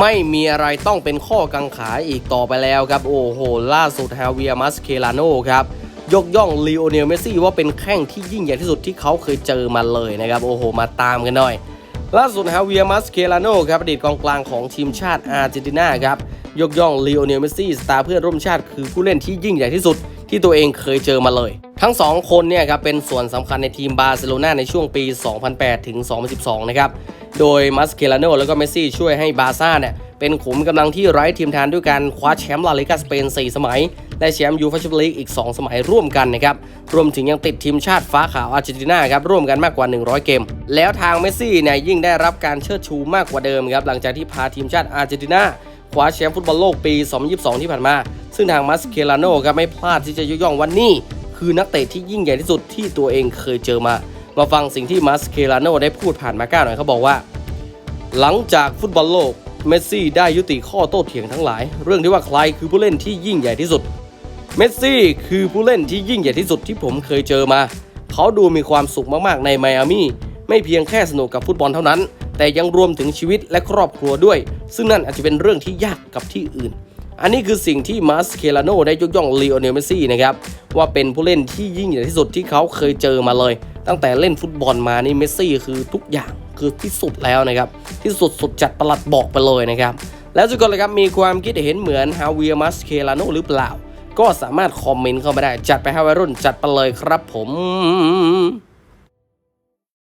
ไม่มีอะไรต้องเป็นข้อกังขาอีกต่อไปแล้วครับ โอ้โห ล่าสุดฮาเวียมัสเคลาโนครับยกย่องลีโอเนลเมสซี่ว่าเป็นแข้งที่ยิ่งใหญ่ที่สุดที่เขาเคยเจอมาเลยนะครับ โอ้โห มาตามกันหน่อย ล่าสุดฮาเวียมัสเคลาโนครับอดีตกองกลางของทีมชาติอาร์เจนตินาครับยกย่องลีโอเนลเมสซี่สตาร์เพื่อนร่วมชาติคือผู้เล่นที่ยิ่งใหญ่ที่สุดที่ตัวเองเคยเจอมาเลย ทั้ง 2 คนเนี่ยครับเป็นส่วนสำคัญในทีมบาร์เซโลนาในช่วงปี 2008 ถึง 2012 นะครับ โดยมัสเคลาโนแล้วก็เมสซี่ช่วยให้บาร์ซ่าเนี่ยเป็นขุมกำลังที่ไร้ทีมทานด้วยการคว้าแชมป์ลาลิกาสเปน 4 สมัย และแชมป์ยูฟ่าแชมเปี้ยนลีกอีก 2 สมัยร่วมกันนะครับ รวมถึงยังติดทีมชาติฟ้าขาวอาร์เจนตินาครับร่วมกันมากกว่า 100 เกม แล้วทางเมสซี่เนี่ยยิ่งได้รับการเชิดชูมากกว่าเดิมครับหลังจากที่พาทีมชาติอาร์เจนตินาคว้าแชมป์ฟุตบอลโลกปี 2022 ที่ผ่านมา ซึ่งทางมัสเคลาโนครับไม่พลาดที่จะยกย่องวันนี้ คือนักเตะที่ยิ่งใหญ่ที่สุดที่ตัวเองเคยเจอมา มาฟังสิ่งที่มัสเคลาโนได้พูดผ่านมาก้าหน่อยเขาบอกว่า หลังจากฟุตบอลโลกเมสซี่ได้ยุติข้อโต้เถียงทั้งหลาย เรื่องที่ว่าใครคือผู้เล่นที่ยิ่งใหญ่ที่สุด เมสซี่คือผู้เล่นที่ยิ่งใหญ่ที่สุดที่ผมเคยเจอมา เขาดูมีความสุขมากๆในไมอามี่ไม่เพียงแค่สนุกกับฟุตบอลเท่านั้น แต่ยังรวมถึงชีวิตและครอบครัวด้วย ซึ่งนั่นอาจจะเป็นเรื่องที่ยากกับที่อื่น อันนี้คือสิ่งที่มาสเคลาโนได้ยกย่องลีโอเนลเมสซี่นะครับว่าเป็นผู้เล่นที่ยิ่งใหญ่ที่สุดที่เขาเคยเจอมาเลย ตั้งแต่เล่นฟุตบอลมานี่เมสซี่คือทุกอย่างคือที่สุดแล้วนะครับ ที่สุดสุดจัดประหลัดบอกไปเลยนะครับ แล้วทุกคนเลยครับมีความคิดเห็นเหมือนฮาเวียมัสเคลาโนหรือเปล่า ก็สามารถคอมเมนต์เข้ามาได้ จัดไปให้วัยรุ่นจัดไปเลยครับผม